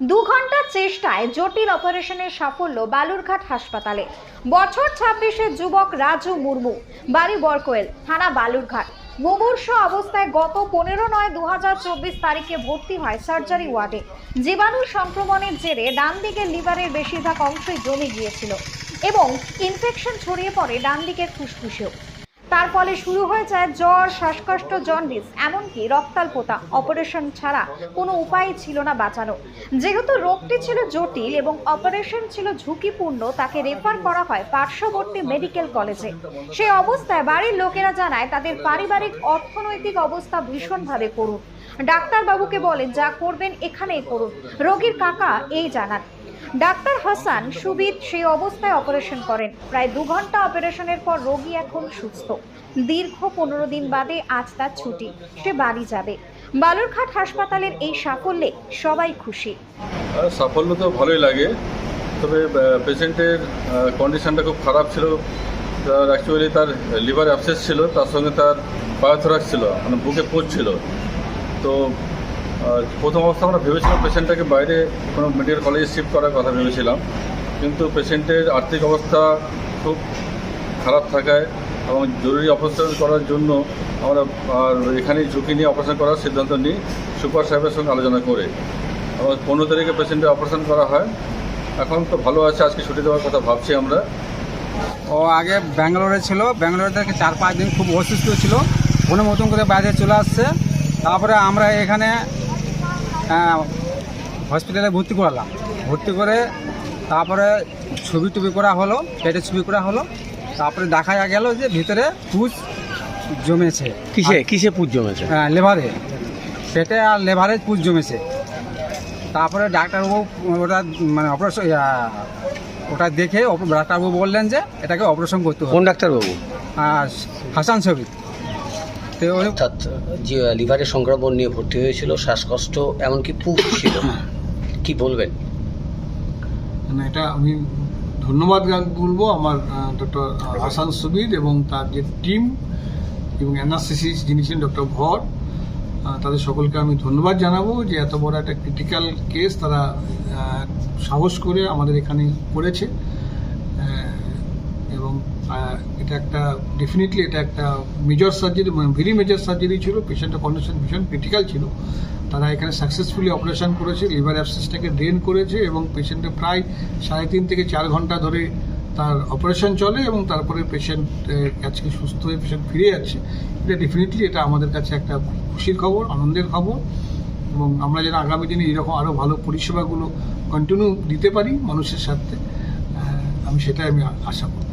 দু ঘণ্টার চেষ্টায় জটিল অপারেশনের সাফল্য বালুরঘাট হাসপাতালে। বছর ছাব্বিশের যুবক রাজু মুর্মু, বাড়ি বরকোয়েল, থানা বালুরঘাট। মুমূর্ষ অবস্থায় গত পনেরো নয় দু তারিখে ভর্তি হয় সার্জারি ওয়ার্ডে। জীবাণু সংক্রমণের জেরে ডান দিকের লিভারের বেশিরভাগ অংশই জমে গিয়েছিল এবং ইনফেকশন ছড়িয়ে পড়ে ডান দিকের ফুসফুসেও। তার ফলে শুরু হয়ে যায় জ্বর, শ্বাসকষ্ট, জন্ডিস, এমনকি রক্তাল্পতা অপারেশন ছাড়া কোনো উপায় ছিল না বাঁচানো। যেহেতু রোগটি ছিল জটিল এবং অপারেশন ছিল ঝুঁকিপূর্ণ, তাকে রেফার করা হয় পার্শ্ববর্তী মেডিকেল কলেজে। সেই অবস্থায় বাড়ির লোকেরা জানায়, তাদের পারিবারিক অর্থনৈতিক অবস্থা ভীষণভাবে করুন ডাক্তারবাবুকে বলেন, যা করবেন এখানেই করুন। রোগীর কাকা এই জানান। ডাক্তার হাসান সুবিদ সেই অবস্থায় অপারেশন করেন। প্রায় দু ঘণ্টা অপারেশনের পর রোগী এখন সুস্থ। দীর্ঘ পনেরো দিন বাদে আজ তার ছুটি। সে বাড়ি যাবে। বালুরঘাট হাসপাতালের এই সাফল্যে সবাই খুশি। সাফল্য তো ভালোই লাগে। তবে পেশেন্টের কন্ডিশনটা খুব খারাপ ছিল। তার অ্যাকচুয়ালি তার লিভার অ্যাবসেস ছিল, তার সঙ্গে তার বায়োথোরাক্স ছিল মানে বুকে পোচ ছিল। তো প্রথম অবস্থা আমরা ভেবেছিলাম পেশেন্টটাকে বাইরে কোনো মেডিকেল কলেজে শিফট করার কথা ভেবেছিলাম। কিন্তু পেশেন্টের আর্থিক অবস্থা খুব খারাপ থাকায় এবং জরুরি অপারেশন করার জন্য আমরা আর এখানেই ঝুঁকি নিয়ে অপারেশন করার সিদ্ধান্ত নিই সুপার সাহেবের সঙ্গে আলোচনা করে। এবং পনেরো তারিখে পেশেন্টের অপারেশন করা হয়। এখন তো ভালো আছে, আজকে ছুটি দেওয়ার কথা ভাবছি আমরা। ও আগে ব্যাঙ্গালোরে ছিল। ব্যাঙ্গালোরে থেকে চার পাঁচ দিন খুব অসুস্থ ছিল। কোনো মতন করে বাইরে চলে আসছে। তারপরে আমরা এখানে হসপিটালে ভর্তি করালাম। ভর্তি করে তারপরে ছবি টবি করা হলো পেটে ছবি করা হলো তারপরে দেখা গেল যে ভিতরে পুষ জমেছে। কিসে? কিসে পুজ জমেছে? হ্যাঁ, লেভারে পেটে আর লেভারে পুষ জমেছে। তারপরে ডাক্তারবাবু ওটা মানে অপারেশন ওটা দেখে ডাক্তারবাবু বললেন যে এটাকে অপারেশন করতে হবে। কোন ডাক্তারবাবু? হাসান ছবি। তো ওই অর্থাৎ যে লিভারের সংক্রমণ নিয়ে ভর্তি হয়েছিল শ্বাসকষ্ট এমনকি পুষ ছিল। কি বলবেন? মানে এটা আমি ধন্যবাদ বলব আমার ডক্টর হাসান সুবিদ এবং তার যে টিম এবং অ্যানাসিসিস যিনি ছিলেন ডক্টর ভর তাদের সকলকে আমি ধন্যবাদ জানাব যে এত বড় একটা ক্রিটিক্যাল কেস তারা সাহস করে আমাদের এখানে করেছে। এবং এটা একটা ডেফিনেটলি এটা একটা major surgery very major surgery ছিল পেশেন্টের কন্ডিশন ভীষণ ক্রিটিক্যাল ছিল। তারা এখানে সাকসেসফুলি অপারেশন করেছে লিভার অ্যাবসেসটাকে ড্রেন করেছে এবং পেশেন্টের প্রায় সাড়ে তিন থেকে চার ঘণ্টা ধরে তার অপারেশন চলে এবং তারপরে পেশেন্ট আজকে সুস্থ হয়ে পেশেন্ট ফিরে যাচ্ছে। এটা ডেফিনেটলি এটা আমাদের কাছে একটা খুশির খবর, আনন্দের খবর এবং আমরা যেন আগামী দিনে এরকম আরও ভালো পরিষেবাগুলো কন্টিনিউ দিতে পারি মানুষের সাথে আমি সেটাই আমি আশা করি